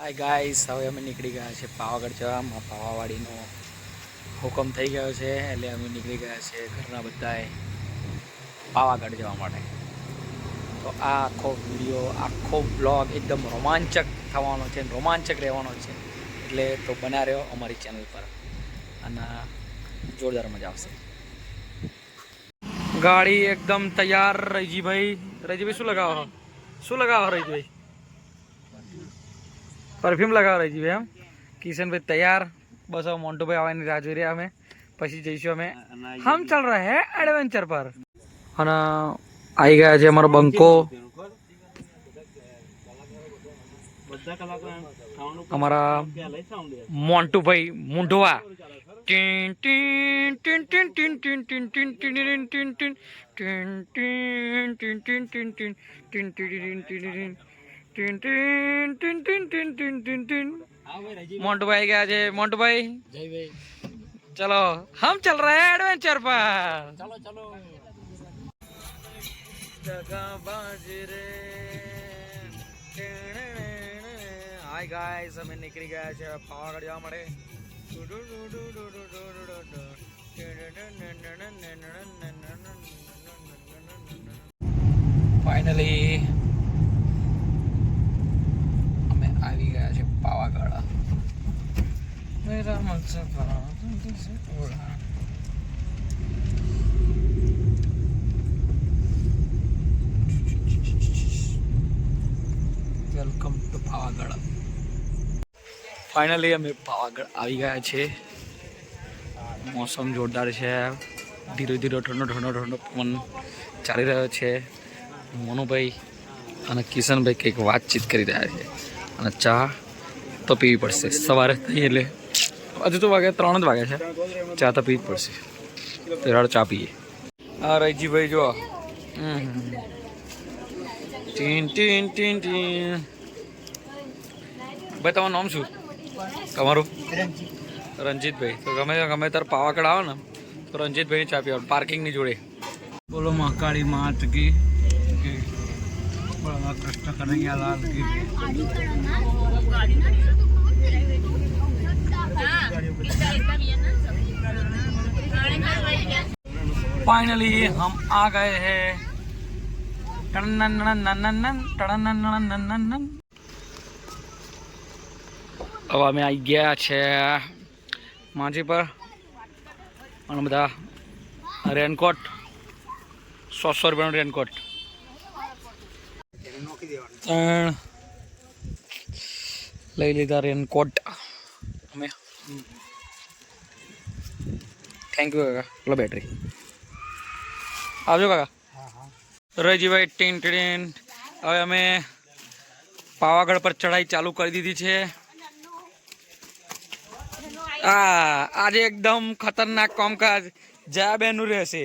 Hi guys હવે અમે નીકળી ગયા છે પાવાગઢ જવામાં. પાવાવાડીનો હુકમ થઈ ગયો છે, એટલે અમે નીકળી ગયા છે ઘરના બધાએ પાવાગઢ જવા માટે. તો આ આખો વીડિયો, આખો બ્લોગ એકદમ રોમાંચક થવાનો છે રોમાંચક રહેવાનો છે. એટલે તો બના રહ્યો અમારી ચેનલ પર. અને જોરદાર મજા આવશે. ગાડી એકદમ તૈયાર રહીજીભાઈ રહીજીભાઈ શું લગાવો? શું લગાવો રહીજીભાઈ પરફ્યુમ લગાવ રહી છીએ એમ કિશનભાઈ તૈયાર બસ હવે મોન્ટુભાઈ આવવાની રાહ જોઈ રહ્યા અમે પછી જઈશું અમે હમ ચાલ રહે હે એડવેન્ચર પર અને આવી ગયા છે અમારો બંકો અમારા મોન્ટુભાઈ મુંઢવા ટીન ટીન ટીન ટીન ટીન ટીન ટીન ટીન ટીન મોન્ટુભાઈ ગયા છે મોન્ટુભાઈ ચલો હમ ચલ રહે એડવેન્ચર પર ચલો ચલો દગાબાજ રે હાય નીકળી ગયા છે પાવાગઢ જવા મળે finally welcome to Pavagadh finally અમે પાવાગઢ આવી ગયા છે મોસમ જોરદાર છે. ધીરે ધીરે ઠંડો ઠંડો ઠંડો પવન ચાલી રહ્યો છે. મોનુભાઈ અને કિશનભાઈ કંઈક વાતચીત કરી રહ્યા છે. અને ચા તો પીવી પડશે. સવારે થઈ એટલે હજુ તો વાગે ત્રણ જ વાગે છે. ચા તો પીવી જ પડશે. તો ચા પીએ. હા રહીજીભાઈ જો ભાઈ, તમારું નામ શું? તમારું? રણજીતભાઈ. તો ગમે ગમે તાર પાવાગઢ આવો ને, તો રંજીતભાઈ ચા પીવા પાર્કિંગની જોડે. બોલો મહાકાળી માત કી. કૃષ્ણ કનૈયા લાલ કી. फाइनली हम आ गए हैं ટણનનનનનનન, ટણનનનનનનન. હવે અમે આવી ગયા છે માંજી પર અને બધા રેનકોટ સો સો રૂપિયાનો રેનકોટ ત્રણ લઈ લીધા રેનકોટ અમે થેન્ક યુ કાકા. લો બેટરી આવજો કાકા. રજીભાઈ ટીન ટીન. હવે અમે પાવાગઢ પર ચઢાઈ ચાલુ કરી દીધી છે. આ આજે એકદમ ખતરનાક કામકાજ જયા બેનનું રહેશે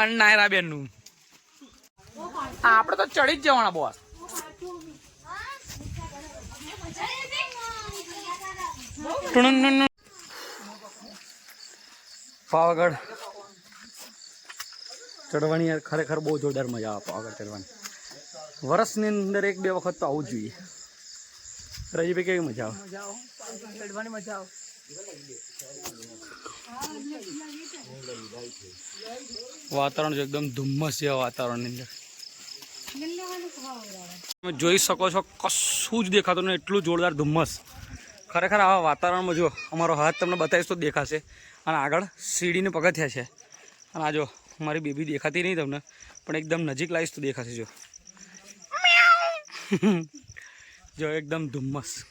અને નાયરા બેનનું આપણે તો ચડી જ જવાના બોસ ટુણુનુનુ. પાવાગઢ. ચડવાની યાર ખરેખર બહુ જોરદાર મજા આવે પાવાગઢ ચડવાની વર્ષની અંદર એક બે વખત તો આવવું જોઈએ. રજીભાઈ કેવી મજા આવે? વાતાવરણ જો એકદમ ધુમ્મસ જેવા વાતાવરણની અંદર. તમે જોઈ શકો છો કશું જ દેખાતું નહીં એટલું જોરદાર ધુમ્મસ. ખરેખર આવા વાતાવરણમાં જો અમારો હાથ તમને બતાવીશ તો દેખાશે. અને આગળ સીડીને પગથિયા છે. અને આ જો મારી બેબી દેખાતી નહીં તમને પણ એકદમ નજીક લાવીશ તો દેખાશે જો. જો એકદમ ધુમ્મસ.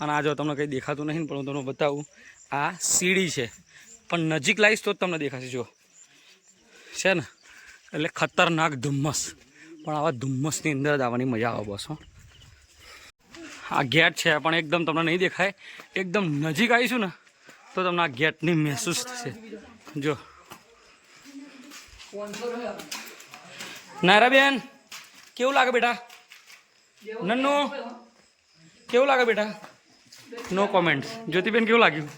અને આ જો તમને કંઈ દેખાતું નહીં પણ હું તમને બતાવું આ સીડી છે. પણ નજીક લાવીશ તો જ તમને દેખાશે જો. છે ને? એટલે ખતરનાક ધુમ્મસ. પણ આવા ધુમ્મસની અંદર જ આવવાની મજા આવે બસ આ ગેટ છે પણ એકદમ તમને નહીં દેખાય. એકદમ નજીક આવીશું ને તો તમને આ ગેટની મહેસૂસ થશે. જો. નાયરાબેન કેવું લાગે બેટા? નન્નુ કેવું લાગે બેટા? નો કોમેન્ટ જ્યોતિબેન કેવું લાગ્યું?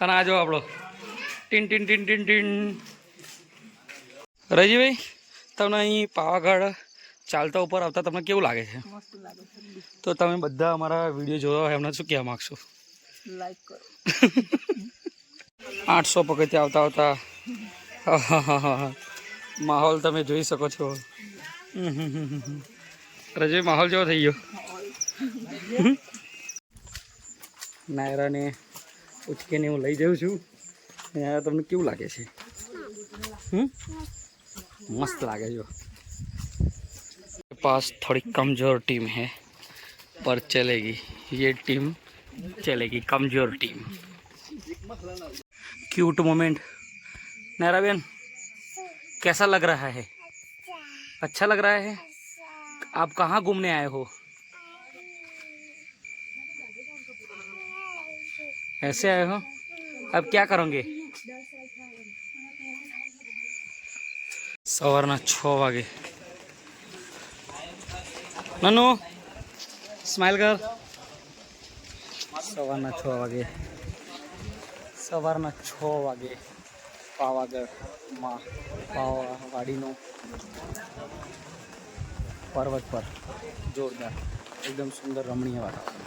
અને આ જો આપણો. ટીન ટીન ટીન ટીન ટીન. રજીભાઈ તમને અહીં પાવાગઢ ચાલતા ઉપર આવતા તમને કેવું લાગે છે? મસ્ત લાગે છે. તો તમે બધા અમારા વીડિયો જોવા એમને શું કહેવા માગશો? લાઈક કરો. આઠસો પગથિયા આવતા આવતા. માહોલ તમે જોઈ શકો છો. રજોઈ માહોલ જેવો થઈ ગયો. નાયરાને ઉચકીને હું લઈ જઉં છું. નાયરા, તમને કેવું લાગે છે? મસ્ત લાગે જો પાસ થોડી કમજોર ટીમ હે. પર ચલેગી. યે ટીમ चलेगी कमज़ोर टीम क्यूट मोमेंट नैरा बहन कैसा लग रहा है अच्छा लग रहा है आप कहाँ घूमने आए हो ऐसे आए हो अब क्या करोगे સવારના છ વાગે નનુ સ્માઇલ કર સવારના છ વાગે. સવારના છ વાગે પાવાગઢમાં પાવાવાડીનો પર્વત પર જોરદાર, એકદમ સુંદર રમણીય વાતાવરણ.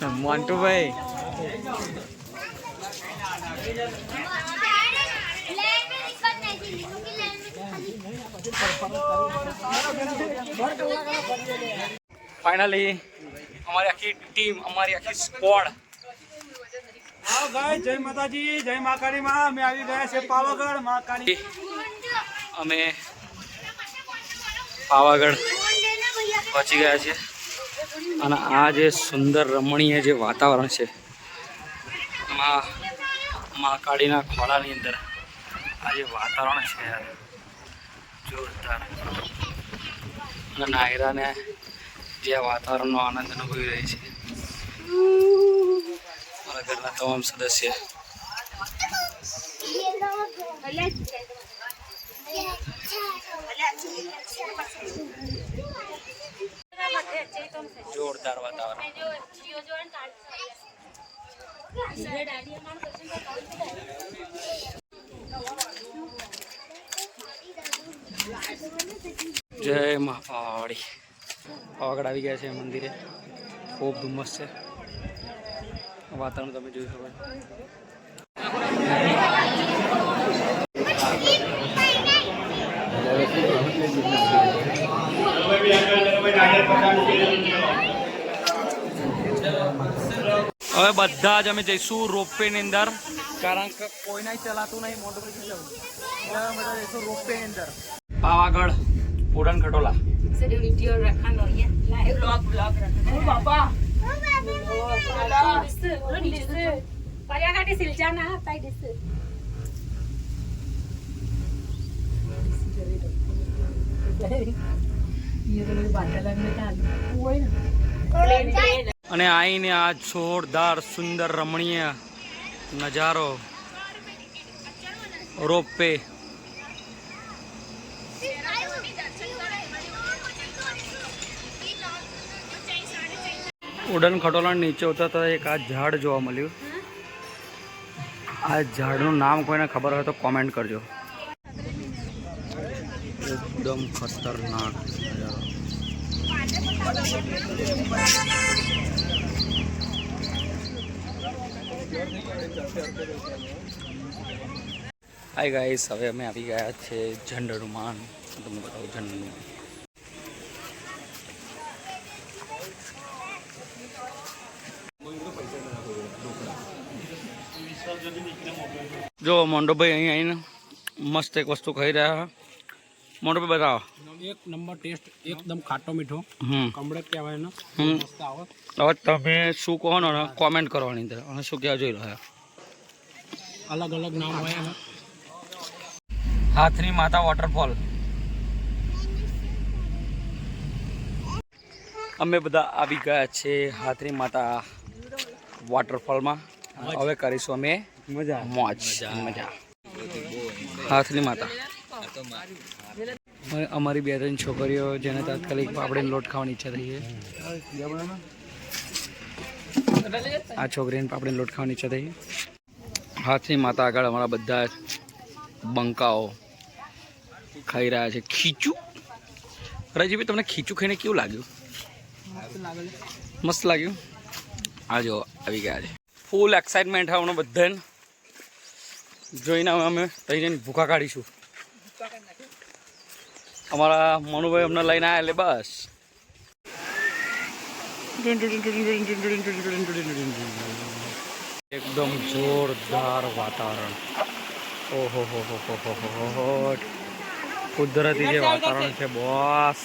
મોન્ટુ ભાઈ ફાઇનલી અમારી આખી ટીમ અમારી આખી સ્કોડ આવો ગાય જય માતાજી જય મા કાળી માં અમે આવી ગયા છે પાવાગઢ મા કાળી અમે પાવાગઢ પહોંચી ગયા છીએ. અને આ જે સુંદર રમણીય જે વાતાવરણ છે એમાં મહાકાળીના ખોળાની અંદર આ જે વાતાવરણ છે જોરદાર અને નાયરાને જે વાતાવરણનો આનંદ અનુભવી રહી છે મારા ઘરના તમામ સદસ્ય જોરદાર વાતાવરણ. જય મા પાવાડી. આવી ગયા છે મંદિરે. ખૂબ ધુમ્મસ છે. વાતાવરણ તમે જોઈ શકો છો. હવે બધા જ અમે જઈશું રોપવે ની અંદર. કારણ કે કોઈ નહીં ચલાતું નહીં, મોટું પછી બધા જઈશું રોપવે ની અંદર. પાવાગઢ, ઉડન ખટોલા. પર્યાઘાટી સિલચા ના અને આઈને આ જોરદાર સુંદર રમણીય નજારો રોપવે. ઉડન ખટોલા નીચે ઉતરતા એક આ ઝાડ જોવા મળ્યું. આ ઝાડનું નામ કોઈને ખબર હોય તો કોમેન્ટ કરજો. એકદમ ખતરનાક નજારો હાય ગાઈસ હવે અમે આવી ગયા છે ઝંડ હનુમાન તમને બતાવું ઝંડ હનુમાન જો મોન્ડોભાઈ અહીં આવીને મસ્ત એક વસ્તુ ખાઈ રહ્યા મોન્ડોભાઈ બતાવો. એક નંબર ટેસ્ટ એકદમ ખાટો મીઠો. હમ. કમળે કહેવાય ને મસ્ત આવે. હવે તમે શું કહો ને કોમેન્ટ કરવાની અંદર. અને શું કહેવા જોઈ રહ્યા અલગ અલગ નામ હોય એના. હાથની માતા વોટરફોલ અમે બધા આવી ગયા છે હાથની માતા વોટરફોલમાં હવે કરીશું અમે મજા. મોજ. મજા. હાથની માતા. અમારી બે ત્રણ છોકરીઓ જેને તાત્કાલિક પાપડીનો લોટ ખાવાની ઈચ્છા થઈ છે. આ છોકરીને પાપડીનો લોટ ખાવાની ઈચ્છા થઈ હાથની માતા આગળ અમારા બધા બંકાઓ ખાઈ રહ્યા છે. ખીચું. રાજીભાઈ તમને ખીચું ખાઈને કેવું લાગ્યું? મસ્ત લાગ્યું. આ જો આવી ગયા છે. ફૂલ એક્સાઇટમેન્ટ હમણાં બધાને. જોઈને અમે તઈ જઈને ભૂખા કાઢીશું. અમારા મનુભાઈ અમને લઈને આવ્યા એટલે બસ. એકદમ જોરદાર વાતાવરણ. ઓહો, હો હો હો હો હો કુદરતી જે વાતાવરણ છે, બોસ.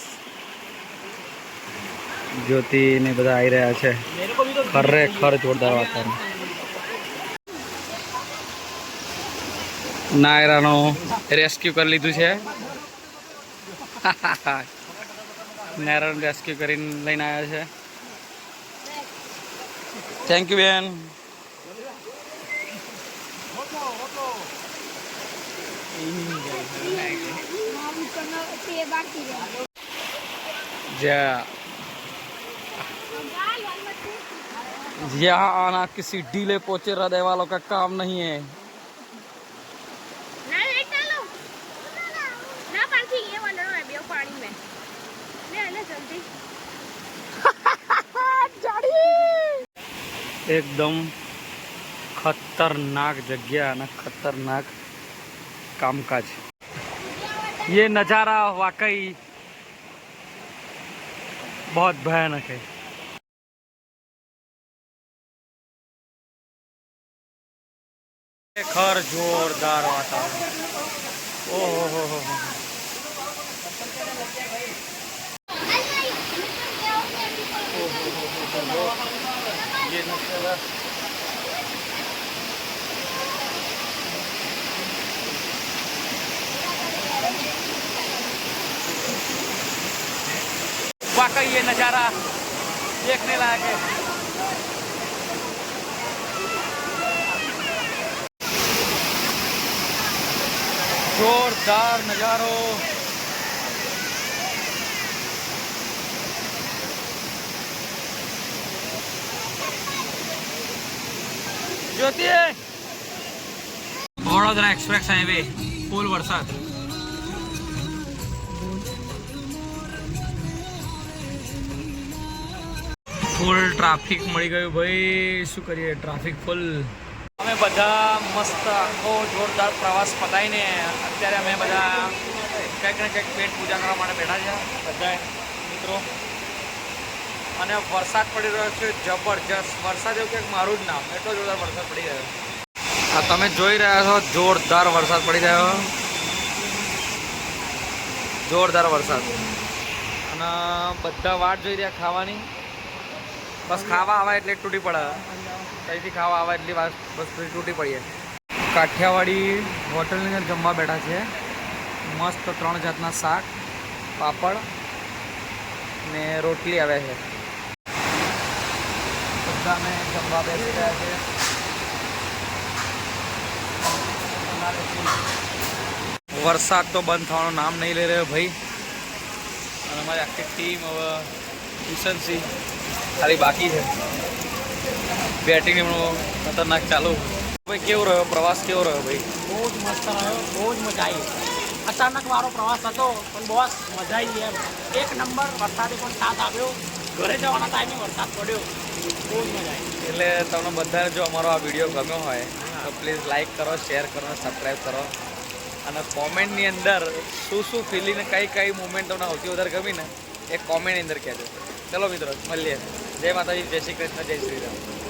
જ્યોતિ ને બધા આવી રહ્યા છે. ખરેખર જોરદાર વાતાવરણ. નાયરાનો રેસ્ક્યુ કરી લીધું છે. નાયરાનો રેસ્ક્યુ કરીને લઈને આવ્યા છે થેન્ક યુ બેન તે બાકી રહે જ્યાં यहाँ आना किसी ढीले पोचे हृदय वालों का काम नहीं है એકદમ ખતરનાક જગ્યા અને ખતરનાક કામકાજ ये नज़ारा वाकई बहुत भयानक है ખર જોરદાર વાતાવરણ ઓહો હો હો હો वाकई ये नज़ारा देखने लायक है। जोरदार नज़ारो। જ્યોતિ. વડોદરા એક્સપ્રેસ હાઈવે, ફૂલ વરસાદ. ફૂલ ટ્રાફિક મળી ગયું ભાઈ. શું કરીએ? Traffic full. અમે બધા મસ્ત, આખો જોરદાર પ્રવાસ પતાવીને અત્યારે અમે બધા કંઈક ને કંઈક પેટ પૂજા કરવા માટે બેઠા છે બધા મિત્રો. અને વરસાદ પડી રહ્યો છે જબરજસ્ત. વરસાદ એવું કંઈક મારું જ નામ. એટલો જોરદાર વરસાદ પડી રહ્યો. આ તમે જોઈ રહ્યા છો જોરદાર વરસાદ પડી રહ્યો. જોરદાર વરસાદ. અને બધા વાટ જોઈ રહ્યા ખાવાની. બસ ખાવા આવે એટલે તૂટી પડે. ત્યાંથી ખાવા આવે એટલી વાત બસ તૂટી પડીએ. કાઠિયાવાડી હોટલની અંદર જમવા બેઠા છે. મસ્ત ત્રણ જાતના શાક, પાપડ ને રોટલી આવે છે. બધા જમવા બેસી રહ્યા છે. વરસાદ તો બંધ થવાનું નામ નહીં લઈ રહ્યો ભાઈ. અને અમારી આખી ટીમ હવે ટ્યુશનથી ખાલી બાકી છે. બેટિંગ એમનું ખતરનાક ચાલુ. ભાઈ, કેવો રહ્યો? પ્રવાસ કેવો રહ્યો ભાઈ? બહુ જ મસ્ત રહ્યો. બહુ જ મજા આવી. અચાનક મારો પ્રવાસ હતો, પણ બહુ મજા આવી એમ. એક નંબર વરસાદે પણ સાથ આવ્યો ઘરે જવાના ટાઈમે વરસાદ પડ્યો. એટલે તમને બધાને જો અમારો આ વીડિયો ગમ્યો હોય, તો પ્લીઝ લાઇક કરો શેર કરો સબસ્ક્રાઈબ કરો. અને કોમેન્ટની અંદર શું શું ફિલિંગ કઈ કઈ મુમેન્ટ તમને સૌથી વધારે ગમી ને, એ કોમેન્ટની અંદર કહેજો. ચલો મિત્રો, મળીએ. જય માતાજી, જય શ્રી કૃષ્ણ, જય શ્રી રામ.